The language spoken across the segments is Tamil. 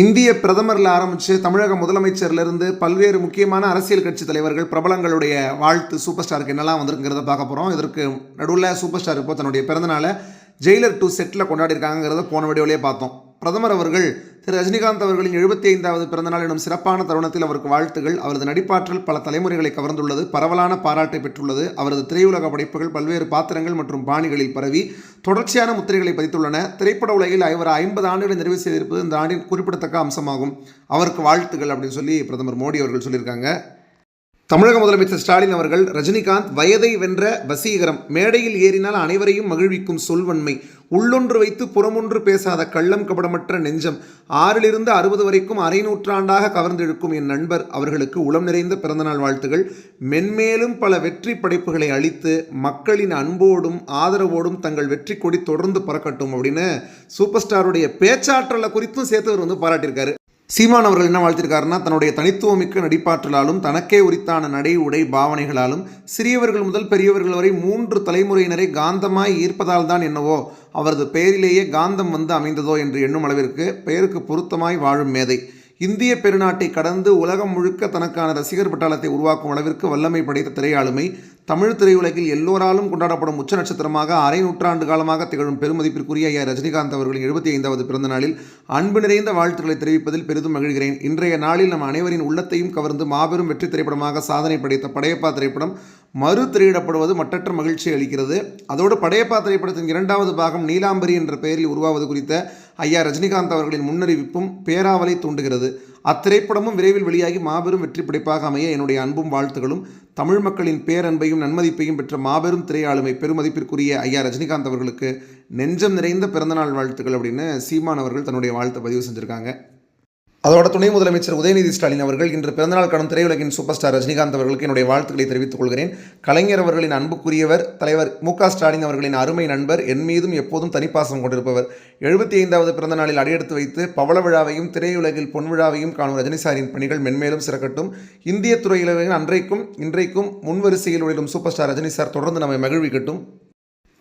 இந்திய பிரதமரில் ஆரம்பித்து தமிழக முதலமைச்சர்லேருந்து பல்வேறு முக்கியமான அரசியல் கட்சி தலைவர்கள் பிரபலங்களுடைய வாழ்த்து சூப்பர் ஸ்டாருக்கு என்னெல்லாம் வந்திருக்குங்கிறத பார்க்க போகிறோம் இதற்கு நடுவில் சூப்பர் ஸ்டார் இப்போ தன்னுடைய பிறந்தநாளை ஜெயிலர் டூ செட்டில் கொண்டாடிருக்காங்கிறத போன வீடியோலேயே பார்த்தோம். பிரதமர் அவர்கள் திரு ரஜினிகாந்த் அவர்களின் எழுபத்தி ஐந்தாவது பிறந்தநாள் எனும் சிறப்பான தருணத்தில் அவருக்கு வாழ்த்துகள். அவரது நடிப்பாற்றல் பல தலைமுறைகளை கவர்ந்துள்ளது. பரவலான பாராட்டை பெற்றுள்ளது. அவரது திரையுலக படைப்புகள் பல்வேறு பாத்திரங்கள் மற்றும் பாணிகளில் பரவி தொடர்ச்சியான முத்திரைகளை பதித்துள்ளன. திரைப்பட உலகில் அவர் ஐம்பது ஆண்டுகளை நிறைவு செய்திருப்பது இந்த ஆண்டின் குறிப்பிடத்தக்க அம்சமாகும். அவருக்கு வாழ்த்துகள் அப்படின்னு சொல்லி பிரதமர் மோடி அவர்கள் சொல்லியிருக்காங்க. தமிழக முதலமைச்சர் ஸ்டாலின் அவர்கள் ரஜினிகாந்த் வயதை வென்ற வசீகரம் மேடையில் ஏறினால் அனைவரையும் மகிழ்விக்கும் சொல்வன்மை உள்ளொன்று வைத்து புறமொன்று பேசாத கள்ளம் கபடமற்ற நெஞ்சம் ஆறிலிருந்து அறுபது வரைக்கும் அரை நூற்றாண்டாக கவர்ந்திழுக்கும் என் நண்பர் அவர்களுக்கு உளம் நிறைந்த பிறந்தநாள் வாழ்த்துகள். மென்மேலும் பல வெற்றி படைப்புகளை அளித்து மக்களின் அன்போடும் ஆதரவோடும் தங்கள் வெற்றி கொடி தொடர்ந்து பறக்கட்டும் அப்படின்னு சூப்பர் ஸ்டாருடைய பேச்சாற்றலை குறித்தும் சேர்த்தவர் வந்து பாராட்டியிருக்காரு. சீமான் அவர்கள் என்ன வாழ்த்திருக்காருன்னா தன்னுடைய தனித்துவமிக்க நடிப்பாற்றலாலும் தனக்கே உரித்தான நடை உடை பாவனைகளாலும் சிறியவர்கள் முதல் பெரியவர்கள் வரை மூன்று தலைமுறையினரை காந்தமாய் ஈர்ப்பதால் தான் என்னவோ அவரது பெயரிலேயே காந்தம் வந்து அமைந்ததோ என்று எண்ணும் அளவிற்கு பெயருக்கு பொருத்தமாய் வாழும் மேதை. இந்திய பெருநாட்டை கடந்து உலகம் முழுக்க தனக்கான ரசிகர் பட்டாளத்தை உருவாக்கும் அளவிற்கு வல்லமை படைத்த திரையாளுமை தமிழ் திரையுலகில் எல்லோராலும் கொண்டாடப்படும் உச்ச நட்சத்திரமாக அரை நூற்றாண்டு காலமாக திகழும் பெருமதிப்பிற்குரிய ஐயா ரஜினிகாந்த் அவர்களின் எழுபத்தி ஐந்தாவது பிறந்த நாளில் அன்பு நிறைந்த வாழ்த்துக்களை தெரிவிப்பதில் பெரிதும் மகிழ்கிறேன். இன்றைய நாளில் நம் அனைவரின் உள்ளத்தையும் கவர்ந்து மாபெரும் வெற்றி திரைப்படமாக சாதனை படைத்த படையப்பா திரைப்படம் மறு திரையிடப்படுவது மட்டற்ற மகிழ்ச்சி அளிக்கிறது. அதோடு படையப்பா திரைப்படத்தின் இரண்டாவது பாகம் நீலாம்பரி என்ற பெயரில் உருவாவது குறித்த ஐயா ரஜினிகாந்த் அவர்களின் முன்னறிவிப்பும் பேராவலை தூண்டுகிறது. அத்திரைப்படமும் விரைவில் வெளியாகி மாபெரும் வெற்றி படைப்பாக அமைய என்னுடைய அன்பும் வாழ்த்துகளும். தமிழ் மக்களின் பேரன்பையும் நன்மதிப்பையும் பெற்ற மாபெரும் திரையாளுமை பெருமதிப்பிற்குரிய ஐயா ரஜினிகாந்த் அவர்களுக்கு நெஞ்சம் நிறைந்த பிறந்தநாள் வாழ்த்துக்கள் அப்படின்னு சீமான் அவர்கள் தன்னுடைய வாழ்த்தை பதிவு செஞ்சுருக்காங்க. அதோட துணை முதலமைச்சர் உதயநிதி ஸ்டாலின் அவர்கள் இன்று பிறந்தநாள் காணும் திரையுலகின் சூப்பர் ஸ்டார் ரஜினிகாந்த் அவர்களுக்கு என்னுடைய வாழ்த்துக்களை தெரிவித்துக் கொள்கிறேன் கலைஞர் அவர்களின் அன்புக்குரியவர் தலைவர் மு ஸ்டாலின் அவர்களின் அருமை நண்பர் என் மீதும் எப்போதும் தனிப்பாசம் கொண்டிருப்பவர். எழுபத்தி ஐந்தாவது பிறந்த நாளில் அடியெடுத்து வைத்து பவள விழாவையும் திரையுலகில் பொன் விழாவையும் காணும் ரஜினிசாரின் பணிகள் மென்மேலும் சிறக்கட்டும். இந்திய துறையிலகின் அன்றைக்கும் இன்றைக்கும் முன்வரிசையில் உள்ள சூப்பர் ஸ்டார் ரஜினி சார் தொடர்ந்து நம்மை மகிழ்விக்கட்டும்.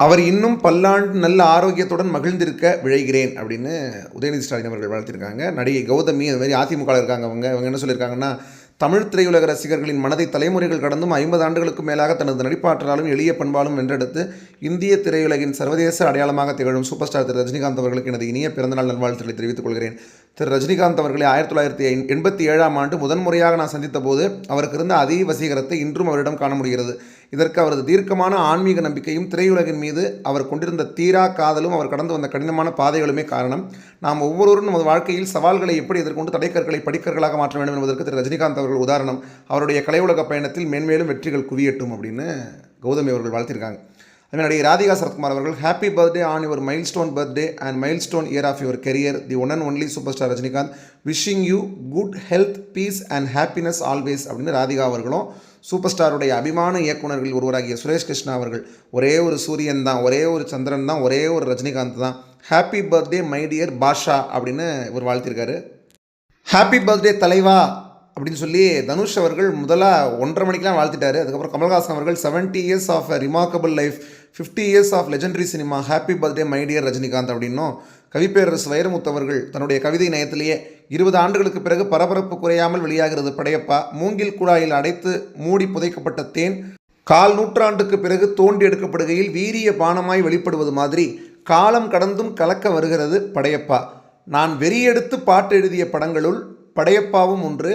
அவர் இன்னும் பல்லாண்டு நல்ல ஆரோக்கியத்துடன் மகிழ்ந்திருக்க விழைகிறேன் அப்படின்னு உதயநிதி ஸ்டாலின் அவர்கள் வளர்த்திருக்காங்க நடிகை கௌதமி அது மாதிரி அதிமுக இருக்காங்க அவங்க. அவங்க என்ன சொல்லியிருக்காங்கன்னா தமிழ் திரையுலக ரசிகர்களின் மனதை தலைமுறைகள் கடந்தும் ஐம்பது ஆண்டுகளுக்கு மேலாக தனது நடிப்பாற்றலாலும் எளிய பண்பாலும் வென்றெடுத்து இந்திய திரையுலகின் சர்வதேச அடையாளமாக திகழும் சூப்பர் ஸ்டார் திரு. ரஜினிகாந்த் அவர்களுக்கு எனது இனிய பிறந்தநாள் நல்வாழ்த்துக்களை தெரிவித்துக் கொள்கிறேன். திரு ரஜினிகாந்த் அவர்களை ஆயிரத்தி தொள்ளாயிரத்தி எண்பத்தி ஏழாம் ஆண்டு முதன்முறையாக நான் சந்தித்த போது அவருக்கு இருந்த அதே வசீகரத்தை இன்றும் அவரிடம் காண முடிகிறது. இதற்கு அவரது தீர்க்கமான ஆன்மீக நம்பிக்கையும் திரையுலகின் மீது அவர் கொண்டிருந்த தீரா காதலும் அவர் கடந்து வந்த கடினமான பாதைகளுமே காரணம். நாம் ஒவ்வொருவரும் நமது வாழ்க்கையில் சவால்களை எப்படி எதிர்கொண்டு தடைக்கற்களை படிக்கற்களாக மாற்ற வேண்டும் என்பதற்கு திரு ரஜினிகாந்த் அவர்கள் உதாரணம். அவருடைய கலையுலக பயணத்தில் மேன்மேலும் வெற்றிகள் குவியட்டும் அப்படின்னு கௌதமி அவர்கள் வாழ்த்திருக்காங்க. அதுமாதிரி நடிகை ராதிகா சரத்குமார் அவர்கள் happy birthday on your milestone birthday and milestone year of your career the one and only super star Rajinikanth wishing you good health peace and happiness always அப்படின்னு ராதிகா அவர்களும் சூப்பர் ஸ்டாருடைய அபிமான இயக்குநர்கள் ஒருவராகிய சுரேஷ் கிருஷ்ணா அவர்கள் ஒரே ஒரு சூரியன் தான் ஒரே ஒரு சந்திரன் தான் ஒரே ஒரு ரஜினிகாந்த் தான். Happy birthday my dear Baasha அப்படின்னு இவர் வாழ்த்திருக்காரு. ஹாப்பி பர்த்டே தலைவா அப்படின்னு சொல்லி தனுஷ் அவர்கள் முதலாக ஒன்றரை மணிக்கெலாம் வாழ்த்திட்டாரு. அதுக்கப்புறம் கமல்ஹாசன் அவர்கள் seventy years of remarkable life fifty years of legendary cinema happy birthday my dear Rajinikanth அப்படின்னும் கவிப்பேரரசு வைரமுத்து அவர்கள் தன்னுடைய கவிதை நயத்திலேயே இருபது ஆண்டுகளுக்கு பிறகு பரபரப்பு குறையாமல் வெளியாகிறது. படையப்பா மூங்கில் குழாயில் அடைத்து மூடி புதைக்கப்பட்ட தேன் கால் நூற்றாண்டுக்கு பிறகு தோண்டி எடுக்கப்படுகையில் வீரிய பானமாய் வெளிப்படுவது மாதிரி காலம் கடந்தும் கலக்க வருகிறது படையப்பா. நான் வெறியெடுத்து பாட்டு எழுதிய படங்களுள் படையப்பாவும் ஒன்று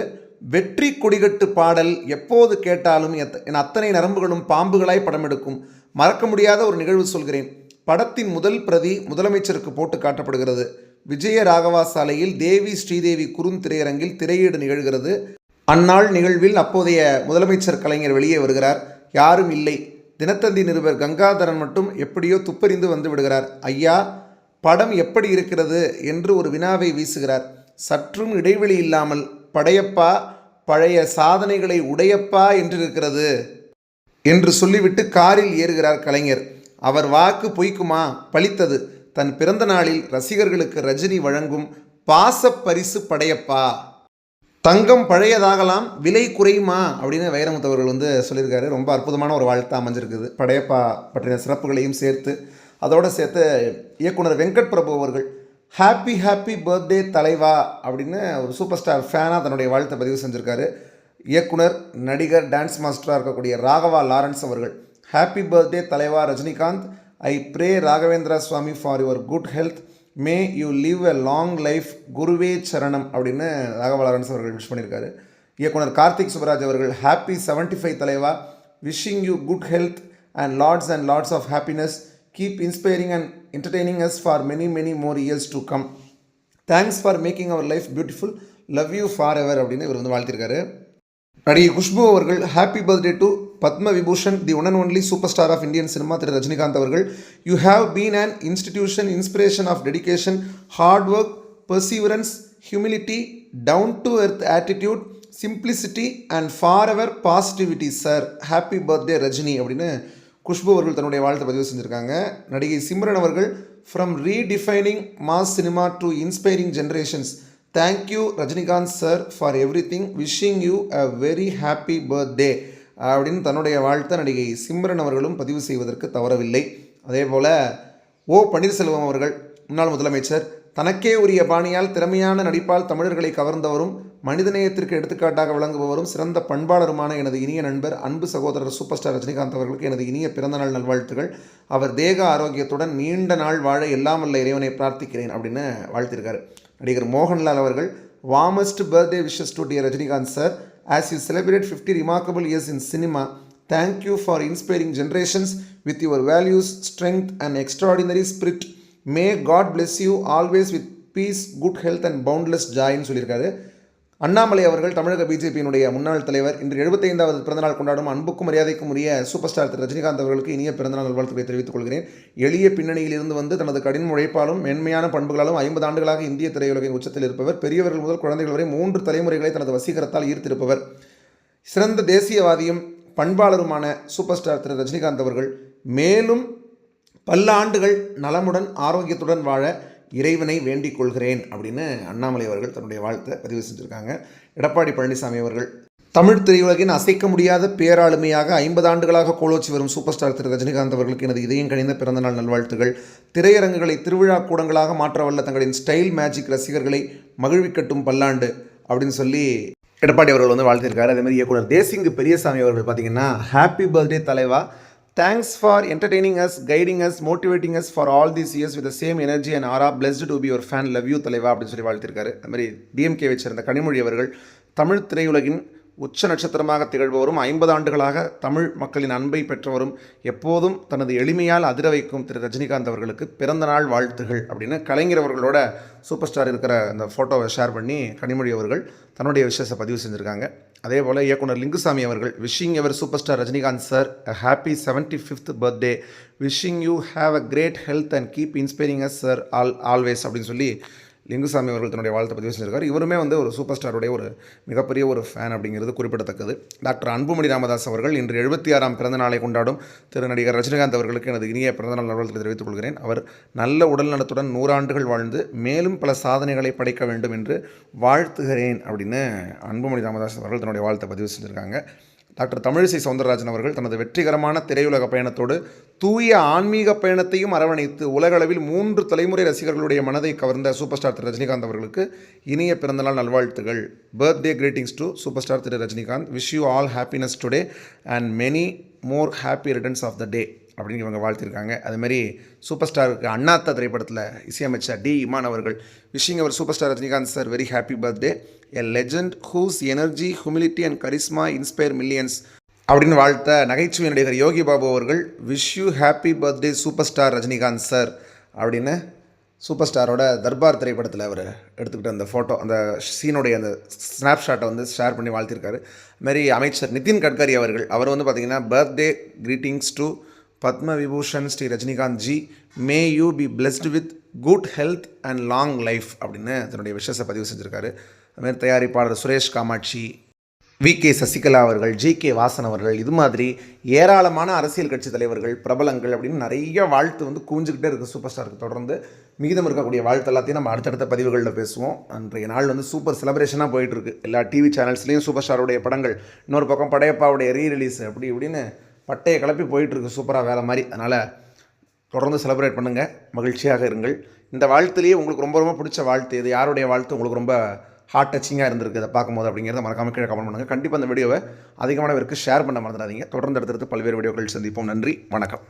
வெற்றி கொடிகட்டு பாடல் எப்போது கேட்டாலும் எத் என் அத்தனை நரம்புகளும் பாம்புகளாய் படம் எடுக்கும் மறக்க முடியாத ஒரு நிகழ்வு சொல்கிறேன். படத்தின் முதல் பிரதி முதலமைச்சருக்கு போட்டு காட்டப்படுகிறது. விஜய ராகவா சாலையில் தேவி ஸ்ரீதேவி குறுந்திரையரங்கில் திரையீடு நிகழ்கிறது. அந்நாள் நிகழ்வில் அப்போதைய முதலமைச்சர் கலைஞர் வெளியே வருகிறார். யாரும் இல்லை. தினத்தந்தி நிருபர் கங்காதரன் மட்டும் எப்படியோ துப்பறிந்து வந்து விடுகிறார். ஐயா படம் எப்படி இருக்கிறது? என்று ஒரு வினாவை வீசுகிறார். சற்றும் இடைவெளி இல்லாமல் படையப்பா பழைய சாதனைகளை உடையப்பா என்று இருக்கிறது என்று சொல்லிவிட்டு காரில் ஏறுகிறார் கலைஞர். அவர் வாக்கு பொய்க்குமா? பலித்தது தன் பிறந்த நாளில் ரசிகர்களுக்கு ரஜினி வழங்கும் பாச பரிசு படையப்பா. தங்கம் பழையதாகலாம் விலை குறையுமா? அப்படின்னு வைரமுத்து அவர்கள் வந்து சொல்லியிருக்காரு. ரொம்ப அற்புதமான ஒரு வாழ்த்து அமைஞ்சிருக்குது. படையப்பா பற்றின சிறப்புகளையும் சேர்த்து அதோடு சேர்த்து இயக்குனர் வெங்கட் பிரபு அவர்கள் ஹாப்பி ஹாப்பி பர்த்டே தலைவா அப்படின்னு ஒரு சூப்பர் ஸ்டார் ஃபேனாக தன்னுடைய வாழ்த்தை பதிவு செஞ்சுருக்காரு. இயக்குனர் நடிகர் டான்ஸ் மாஸ்டராக இருக்கக்கூடிய ராகவா லாரன்ஸ் அவர்கள். ஹாப்பி பர்த்டே தலைவா Rajinikanth. I pray Raghavendra Swami for your good health may you live a long life குருவே சரணம் அப்படின்னு ராகவா லாரன்ஸ் அவர்கள் விஷ் பண்ணியிருக்காரு இயக்குனர் கார்த்திக் சுப்ராஜ் அவர்கள் ஹாப்பி 75 ஃபைவ் தலைவா. Wishing you good health and lots and lots of happiness keep inspiring and entertaining us for many many more years to come thanks for making our life beautiful love you for ever அப்படின்னு இவர் வந்து வாழ்த்திருக்காரு. நடிகை குஷ்பு அவர்கள் happy birthday to Padma Vibhushan the one and only super star of Indian cinema திரு. ரஜினிகாந்த் அவர்கள். You have been an institution inspiration of dedication hard work perseverance humility down to earth attitude simplicity and for ever positivity sir happy birthday Rajini அப்படின்னு குஷ்பு அவர்கள் தன்னுடைய வாழ்த்தை பதிவு செஞ்சுருக்காங்க. நடிகை சிம்ரன் அவர்கள் from redefining mass cinema to inspiring generations thank you Rajinikanth sir for everything wishing you a very happy birthday அப்படின்னு தன்னுடைய வாழ்த்தை நடிகை சிம்ரன் அவர்களும் பதிவு செய்வதற்கு தவறவில்லை. அதே போல் ஓ பன்னீர்செல்வம் அவர்கள் முன்னாள் முதலமைச்சர் தனக்கே உரிய பாணியால் திறமையான நடிப்பால் தமிழர்களை கவர்ந்தவரும் மனிதநேயத்திற்கு எடுத்துக்காட்டாக விளங்குபவரும் சிறந்த பண்பாளருமான எனது இனிய நண்பர் அன்பு சகோதரர் சூப்பர் ஸ்டார் ரஜினிகாந்த் அவர்களுக்கு எனது இனிய பிறந்தநாள் நல்வாழ்த்துகள். அவர் தேக ஆரோக்கியத்துடன் நீண்ட நாள் வாழ எல்லாம் வல்ல இறைவனை பிரார்த்திக்கிறேன் அப்படின்னு வாழ்த்திருக்காரு. நடிகர் மோகன்லால் அவர்கள் warmest birthday wishes to dear Rajinikanth sir as you celebrate fifty remarkable years in cinema thank you for inspiring generations with your values strength and extraordinary spirit may God bless you always with peace good health and boundless ஜாயின்னு சொல்லியிருக்காரு. அண்ணாமலை அவர்கள் தமிழக பிஜேபியினுடைய முன்னாள் தலைவர் இன்று எழுபத்தைந்தாவது பிறந்தநாள் கொண்டாடும் அன்புக்கும் மரியாதைக்கும் உரிய சூப்பர் ஸ்டார் திரு ரஜினிகாந்த் அவர்களுக்கு இனிய பிறந்தநாள் நல்வாழ்த்துக்களை தெரிவித்துக் கொள்கிறேன். எளிய பின்னணியில் இருந்து வந்து தனது கடின உழைப்பாலும் மென்மையான பண்புகளாலும் ஐம்பது ஆண்டுகளாக இந்திய திரையுலகின் உச்சத்தில் இருப்பவர் பெரியவர்கள் முதல் குழந்தைகள் வரை மூன்று தலைமுறைகளை தனது வசீகரத்தால் ஈர்த்திருப்பவர். சிறந்த தேசியவாதியும் பண்பாளருமான சூப்பர் ஸ்டார் திரு ரஜினிகாந்த் அவர்கள் மேலும் பல்லாண்டுகள் நலமுடன் ஆரோக்கியத்துடன் வாழ இறைவனை வேண்டிக் கொள்கிறேன் அப்படின்னு அண்ணாமலை அவர்கள் தன்னுடைய வாழ்த்தை பதிவு செஞ்சுருக்காங்க. எடப்பாடி பழனிசாமி அவர்கள் தமிழ் திரையுலகின் அசைக்க முடியாத பேராளுமையாக ஐம்பது ஆண்டுகளாக கோலோச்சி வரும் சூப்பர் ஸ்டார் திரு ரஜினிகாந்த் அவர்களுக்கு எனது இதயம் கணிந்த பிறந்தநாள் நல்வாழ்த்துகள். திரையரங்குகளை திருவிழா கூடங்களாக மாற்ற வல்ல தங்களின் ஸ்டைல் மேஜிக் ரசிகர்களை மகிழ்விக்கட்டும் பல்லாண்டு அப்படின்னு சொல்லி எடப்பாடி அவர்கள் வந்து வாழ்த்திருக்காரு. அதே மாதிரி இயக்குனர் தேசிங்கு பெரியசாமி அவர்கள் பார்த்தீங்கன்னா ஹாப்பி பர்த்டே தலைவா. Thanks for entertaining us guiding us motivating us for all these years with the same energy and aura blessed to be ஒரு ஃபேன் லவ் யூ தலைவா அப்படின்னு சொல்லி வாழ்த்திருக்காரு. அது மாதிரி டிஎம்கே வச்சிருந்த கனிமொழி அவர்கள் தமிழ் திரையுலகின் உச்ச நட்சத்திரமாக திகழ்பவரும் ஐம்பது ஆண்டுகளாக தமிழ் மக்களின் அன்பை பெற்றவரும் எப்போதும் தனது எளிமையால் அதிர வைக்கும் திரு ரஜினிகாந்த் அவர்களுக்கு பிறந்த நாள் வாழ்த்துகள் அப்படின்னு கலைஞர் அவர்களோட சூப்பர் ஸ்டார் இருக்கிற அந்த ஃபோட்டோவை ஷேர் பண்ணி கனிமொழி அவர்கள் தன்னுடைய விஷயத்தை பதிவு செஞ்சுருக்காங்க. அதே போல் இயக்குனர் லிங்குசாமி அவர்கள் wishing our super star Rajinikanth sir a happy seventy fifth birthday wishing you have a great health and keep inspiring us sir all always அப்படின்னு சொல்லி லிங்குசாமி அவர்கள் தன்னுடைய வாழ்த்தை பதிவு செஞ்சிருக்காரு. இவருமே வந்து ஒரு சூப்பர் ஸ்டாருடைய ஒரு மிகப்பெரிய ஒரு ஃபேன் அப்படிங்கிறது குறிப்பிடத்தக்கது. டாக்டர் அன்புமணி ராமதாஸ் அவர்கள் இன்று எழுபத்தி ஆறாம் பிறந்த நாளை கொண்டாடும் திரு நடிகர் ரஜினிகாந்த் அவர்களுக்கு எனது இனிய பிறந்தநாள் நல்வாழ்த்து தெரிவித்துக் கொள்கிறேன். அவர் நல்ல உடல் நலத்துடன் நூறாண்டுகள் வாழ்ந்து மேலும் பல சாதனைகளை படைக்க வேண்டும் என்று வாழ்த்துகிறேன் அப்படின்னு அன்புமணி ராமதாஸ் அவர்கள் தன்னுடைய வாழ்த்தை பதிவு செஞ்சுருக்காங்க. டாக்டர் தமிழிசை சவுந்தரராஜன் அவர்கள் தனது வெற்றிகரமான திரையுலக பயணத்தோடு தூய ஆன்மீக பயணத்தையும் அரவணைத்து உலகளவில் மூன்று தலைமுறை ரசிகர்களுடைய மனதை கவர்ந்த சூப்பர் ஸ்டார் திரு ரஜினிகாந்த் அவர்களுக்கு இனிய பிறந்தநாள் நல்வாழ்த்துகள். Birthday greetings to super star Thiru Rajinikanth. Wish you all happiness today and many more happy returns of the day அப்படின்னு இவங்க வாழ்த்திருக்காங்க அதுமாரி சூப்பர் ஸ்டாருக்கு அண்ணாத்த திரைப்படத்தில் இசையமைச்சர் டி இமான் அவர்கள். Wishing our super star Rajinikanth sir very happy birthday a legend whose energy humility and charisma inspire millions அப்படின்னு வாழ்த்த நகைச்சுவை நடிகர் யோகி பாபு அவர்கள் wish you happy birthday super star Rajinikanth sir அப்படின்னு சூப்பர் ஸ்டாரோட தர்பார் திரைப்படத்தில் அவர் எடுத்துக்கிட்ட அந்த ஃபோட்டோ அந்த சீனுடைய அந்த ஸ்னாப்ஷாட்டை வந்து ஷேர் பண்ணி வாழ்த்திருக்காரு. மாரி அமைச்சர் நிதின் கட்கரி அவர்கள் அவர் வந்து பார்த்திங்கன்னா birthday greetings to Padma Vibhushan Shri Rajinikanth ji may you be blessed with good health and long life அப்படின்னு தன்னுடைய விஷயத்தை பதிவு செஞ்சுருக்காரு. அதுமாதிரி தயாரிப்பாளர் சுரேஷ் காமாட்சி வி கே சசிகலா அவர்கள் ஜி கே வாசன் அவர்கள் இது மாதிரி ஏராளமான அரசியல் கட்சி தலைவர்கள் பிரபலங்கள் அப்படின்னு நிறைய வாழ்த்து வந்து கூஞ்சிக்கிட்டே இருக்குது சூப்பர் ஸ்டாருக்கு தொடர்ந்து மீதம் இருக்கக்கூடிய வாழ்த்து எல்லாத்தையும் நம்ம அடுத்தடுத்த பதிவுகளில் பேசுவோம். அன்றைய நாள் வந்து சூப்பர் செலிப்ரேஷனாக போயிட்டுருக்கு எல்லா டிவி சேனல்ஸ்லேயும் சூப்பர் ஸ்டாருடைய படங்கள் இன்னொரு பக்கம் படையப்பாவுடைய ரீ ரிலீஸ் அப்படி இப்படின்னு பட்டையை கிளப்பி போயிட்டுருக்கு சூப்பராக வேலை மாதிரி. அதனால் தொடர்ந்து செலிப்ரேட் பண்ணுங்கள் மகிழ்ச்சியாக இருங்கள். இந்த வாழ்த்துலேயே உங்களுக்கு ரொம்ப ரொம்ப பிடிச்ச வாழ்த்து. இது யாருடைய வாழ்த்து? உங்களுக்கு ரொம்ப ஹார்ட் டச்சிங்காக இருந்திருக்கு அதை பார்க்கும்போது அப்படிங்கிறத மறக்காம கீழே கமெண்ட் பண்ணுங்கள் கண்டிப்பாக அந்த வீடியோவை அதிகமானவருக்கு ஷேர் பண்ண மறந்துடாதீங்க. தொடர்ந்து அடுத்தடுத்து பல்வேறு வீடியோக்கள் சந்திப்போம். நன்றி. வணக்கம்.